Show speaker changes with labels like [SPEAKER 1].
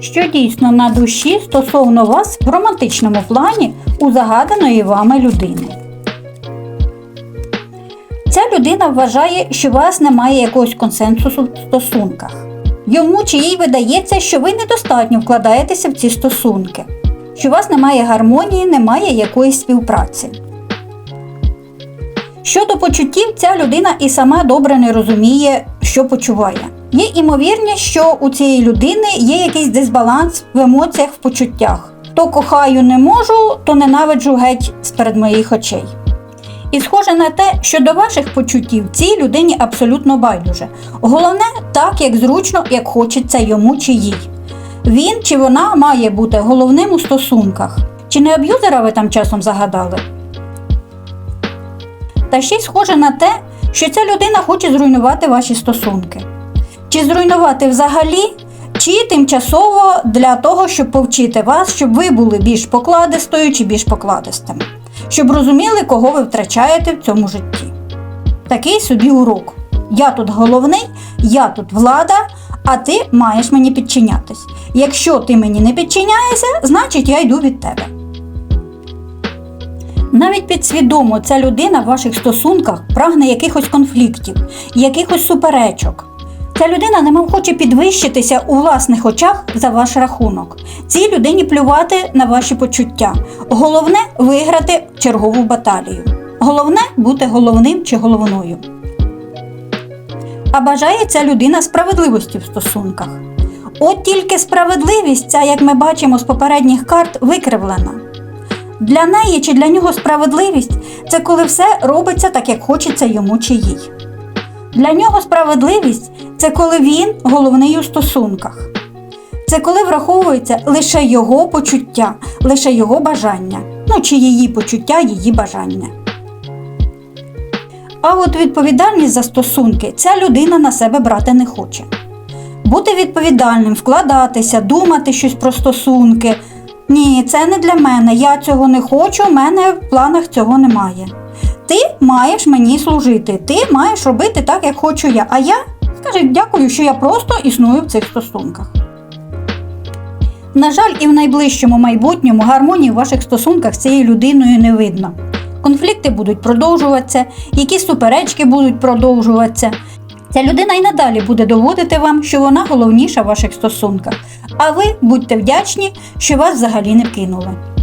[SPEAKER 1] що дійсно на душі стосовно вас в романтичному плані у загаданої вами людини. Ця людина вважає, що у вас немає якогось консенсусу в стосунках. Йому чи їй видається, що ви недостатньо вкладаєтеся в ці стосунки, що у вас немає гармонії, немає якоїсь співпраці. Щодо почуттів, ця людина і сама добре не розуміє, що почуває. Є імовірність, що у цієї людини є якийсь дисбаланс в емоціях, в почуттях. То кохаю не можу, то ненавиджу геть з-перед моїх очей. І схоже на те, що до ваших почуттів цій людині абсолютно байдуже. Головне, так як зручно, як хочеться йому чи їй. Він чи вона має бути головним у стосунках. Чи не аб'юзера ви там часом загадали? Та ще й схоже на те, що ця людина хоче зруйнувати ваші стосунки. Чи зруйнувати взагалі, чи тимчасово для того, щоб повчити вас, щоб ви були більш покладистою чи більш покладистими, щоб розуміли, кого ви втрачаєте в цьому житті. Такий собі урок. Я тут головний, я тут влада, а ти маєш мені підчинятись. Якщо ти мені не підчиняєшся, значить я йду від тебе. Навіть підсвідомо ця людина в ваших стосунках прагне якихось конфліктів, якихось суперечок. Ця людина немов хоче підвищитися у власних очах за ваш рахунок. Цій людині плювати на ваші почуття. Головне виграти чергову баталію. Головне бути головним чи головною. А бажає ця людина справедливості в стосунках. От тільки справедливість, ця, як ми бачимо з попередніх карт, викривлена. Для неї чи для нього справедливість це коли все робиться так, як хочеться йому чи їй. Для нього справедливість це коли він головний у стосунках. Це коли враховується лише його почуття, лише його бажання, ну чи її почуття, її бажання. А от відповідальність за стосунки ця людина на себе брати не хоче. Бути відповідальним, вкладатися, думати щось про стосунки. Ні, це не для мене. Я цього не хочу, в мене в планах цього немає. Ти маєш мені служити, ти маєш робити так, як хочу я. А я скажи дякую, що я просто існую в цих стосунках. На жаль, і в найближчому майбутньому гармонії в ваших стосунках з цією людиною не видно. Конфлікти будуть продовжуватися, якісь суперечки будуть продовжуватися. Ця людина і надалі буде доводити вам, що вона головніша в ваших стосунках. А ви будьте вдячні, що вас взагалі не кинули.